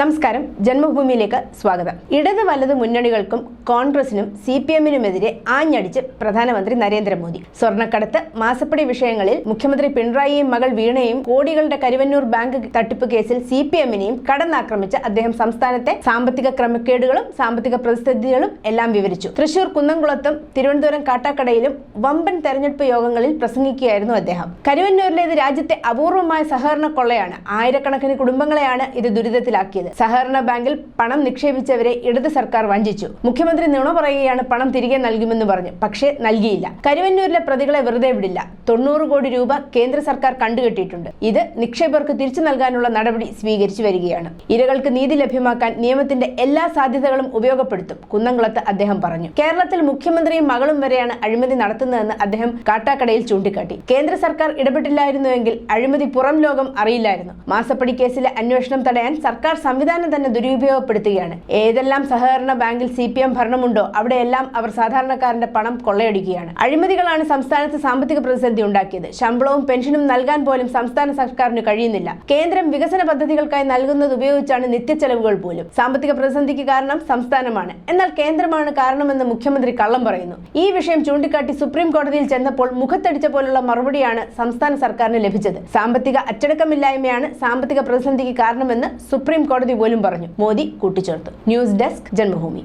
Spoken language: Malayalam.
നമസ്കാരം. ജന്മഭൂമിയിലേക്ക് സ്വാഗതം. ഇടത് വലത് മുന്നണികൾക്കും കോൺഗ്രസിനും സി പി എമ്മിനുമെതിരെ ആഞ്ഞടിച്ച് പ്രധാനമന്ത്രി നരേന്ദ്രമോദി. സ്വർണക്കടത്ത് മാസപ്പടി വിഷയങ്ങളിൽ മുഖ്യമന്ത്രി പിണറായിയും മകൾ വീണയും കോടികളുടെ കരുവന്നൂർ ബാങ്ക് തട്ടിപ്പ് കേസിൽ സി പി എമ്മിനെയും കടന്നാക്രമിച്ച് അദ്ദേഹം സംസ്ഥാനത്തെ സാമ്പത്തിക ക്രമക്കേടുകളും സാമ്പത്തിക പ്രതിസന്ധികളും എല്ലാം വിവരിച്ചു. തൃശൂർ കുന്നംകുളത്തും തിരുവനന്തപുരം കാട്ടാക്കടയിലും വമ്പൻ തെരഞ്ഞെടുപ്പ് യോഗങ്ങളിൽ പ്രസംഗിക്കുകയായിരുന്നു അദ്ദേഹം. കരുവന്നൂരിലേത് രാജ്യത്തെ അപൂർവമായ സഹകരണ കൊള്ളയാണ് ആയിരക്കണക്കിന് കുടുംബങ്ങളെയാണ് ഇത് ദുരിതത്തിലാക്കിയത്. സഹകരണ ബാങ്കിൽ പണം നിക്ഷേപിച്ചവരെ ഇടത് സർക്കാർ വഞ്ചിച്ചു. മുഖ്യമന്ത്രി നുണ പറയുകയാണ് പണം തിരികെ നൽകുമെന്ന് പറഞ്ഞു. പക്ഷേ നൽകിയില്ല. കരുവന്നൂരിലെ പ്രതികളെ വെറുതെ വിടില്ല. തൊണ്ണൂറ് കോടി രൂപ കേന്ദ്ര സർക്കാർ കണ്ടുകെട്ടിയിട്ടുണ്ട്. ഇത് നിക്ഷേപകർക്ക് തിരിച്ചു നൽകാനുള്ള നടപടി സ്വീകരിച്ചു വരികയാണ്. ഇരകൾക്ക് നീതി ലഭ്യമാക്കാൻ നിയമത്തിന്റെ എല്ലാ സാധ്യതകളും ഉപയോഗപ്പെടുത്തും. കുന്നംകുളത്ത് അദ്ദേഹം പറഞ്ഞു. കേരളത്തിൽ മുഖ്യമന്ത്രിയും മകളും വരെയാണ് അഴിമതി നടത്തുന്നതെന്ന് അദ്ദേഹം കാട്ടാക്കടയിൽ ചൂണ്ടിക്കാട്ടി. കേന്ദ്ര സർക്കാർ ഇടപെട്ടില്ലായിരുന്നുവെങ്കിൽ അഴിമതി പുറം ലോകം അറിയില്ലായിരുന്നു. മാസപ്പടി കേസിലെ അന്വേഷണം തടയാൻ സർക്കാർ സംവിധാനം തന്നെ ദുരുപയോഗപ്പെടുത്തുകയാണ്. ഏതെല്ലാം സഹകരണ ബാങ്കിൽ സി പി എം ഭരണമുണ്ടോ അവിടെയെല്ലാം അവർ സാധാരണക്കാരന്റെ പണം കൊള്ളയടിക്കുകയാണ്. അഴിമതികളാണ് സംസ്ഥാനത്ത് സാമ്പത്തിക പ്രതിസന്ധി ഉണ്ടാക്കിയത്. ശമ്പളവും പെൻഷനും നൽകാൻ പോലും സംസ്ഥാന സർക്കാരിന് കഴിയുന്നില്ല. കേന്ദ്രം വികസന പദ്ധതികൾക്കായി നൽകുന്നത് ഉപയോഗിച്ചാണ് നിത്യച്ചെലവുകൾ പോലും. സാമ്പത്തിക പ്രതിസന്ധിക്ക് കാരണം സംസ്ഥാനമാണ്. എന്നാൽ കേന്ദ്രമാണ് കാരണമെന്ന് മുഖ്യമന്ത്രി കള്ളം പറയുന്നു. ഈ വിഷയം ചൂണ്ടിക്കാട്ടി സുപ്രീം കോടതിയിൽ ചെന്നപ്പോൾ മുഖത്തടിച്ച പോലുള്ള മറുപടിയാണ് സംസ്ഥാന സർക്കാരിന് ലഭിച്ചത്. സാമ്പത്തിക അച്ചടക്കമില്ലായ്മയാണ് സാമ്പത്തിക പ്രതിസന്ധിക്ക് കാരണമെന്ന് സുപ്രീം കോടതി പോലും പറഞ്ഞു. മോദി കൂട്ടിച്ചേർത്തു. News desk Janmabhumi.